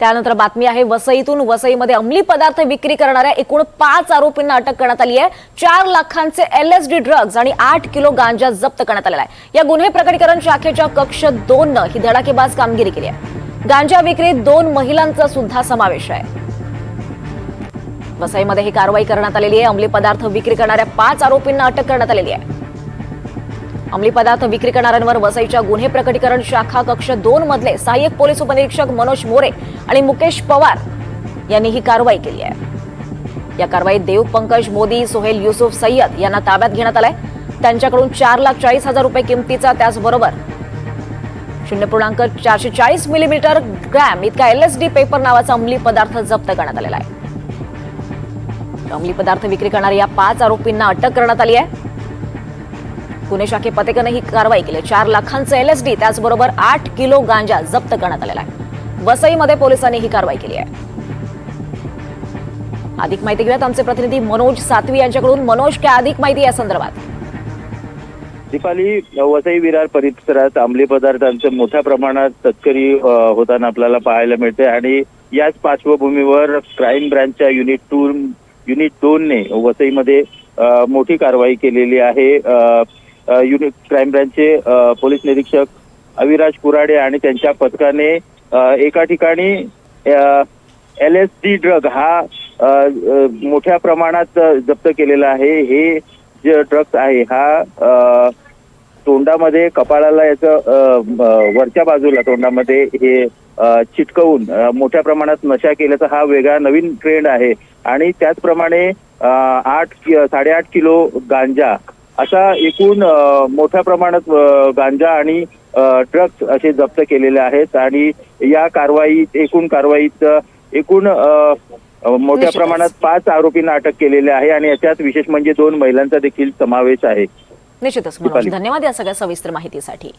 त्यानंतर बातमी आहे वसईतून वसईमध्ये अंमली पदार्थ विक्री करणाऱ्या एकूण पाच आरोपींना अटक करण्यात आली आहे. चार लाखांचे एलएसडी ड्रग्ज आणि आठ किलो गांजा जप्त करण्यात आलेला आहे. या गुन्हे प्रकटीकरण शाखेच्या कक्ष दोन न ही धडाकेबाज कामगिरी केली आहे. गांजा विक्रीत दोन महिलांचा सुद्धा समावेश आहे. वसईमध्ये ही कारवाई करण्यात आलेली आहे. अंमली पदार्थ विक्री करणाऱ्या पाच आरोपींना अटक करण्यात आलेली आहे. अंमली पदार्थ विक्री करणाऱ्यांवर वसईच्या गुन्हे प्रकटीकरण शाखा कक्ष दोन मधले सहाय्यक पोलीस उपनिरीक्षक मनोज मोरे आणि मुकेश पवार यांनी ही कारवाई केली आहे. या कारवाईत देव पंकज मोदी सोहेल युसुफ सय्यद यांना ताब्यात घेण्यात आलाय. त्यांच्याकडून चार लाख चाळीस हजार रुपये किमतीचा त्याचबरोबर शून्य पूर्णांक चारशे चाळीस मिलीमीटर ग्रॅम इतका एलएसडी पेपर नावाचा अंमली पदार्थ जप्त करण्यात आलेला आहे. अंमली पदार्थ विक्री करणाऱ्या या पाच आरोपींना अटक करण्यात आली आहे. पुणे शाखे पथकानं ही कारवाई केली. चार लाखांचं एलएसडी त्याचबरोबर आठ किलो गांजा जप्त करण्यात आलेला आहे. वसईमध्ये पोलिसांनी ही कारवाई केली आहे. अधिक माहिती घेऊयात आमचे प्रतिनिधी मनोज सातवी यांच्याकडून. मनोज काय अधिक माहिती या संदर्भात? दीपाली वसई विरार परिसरात अंमली पदार्थांचं मोठ्या प्रमाणात तस्करी होताना आपल्याला पाहायला मिळते आणि याच पार्श्वभूमीवर क्राईम ब्रँचच्या युनिट टू युनिट दोनने वसईमध्ये मोठी कारवाई केलेली आहे. युनिट क्राईम ब्रँचचे पोलीस निरीक्षक अविराज कुराडे आणि त्यांच्या पथकाने एका ठिकाणी एल एस डी ड्रग हा मोठ्या प्रमाणात जप्त केलेला आहे. हे जे ड्रग्स आहे हा अ, तोंडामध्ये कपाळाला याचं वरच्या बाजूला तोंडामध्ये हे चिटकवून मोठ्या प्रमाणात नशा केल्याचा हा वेगळा नवीन ट्रेंड आहे. आणि त्याचप्रमाणे आठ साडेआठ किलो गांजा असा एकूण मोठ्या प्रमाणात गांजा आणि ड्रग्स असे जप्त केलेले आहेत आणि या कारवाईत एकूण कारवाईत एकूण मोठ्या. प्रमाणात पाच आरोपींना अटक केलेली आहे आणि याच्यात विशेष म्हणजे दोन महिलांचा देखील समावेश आहे निश्चितच. धन्यवाद या सगळ्या सविस्तर माहितीसाठी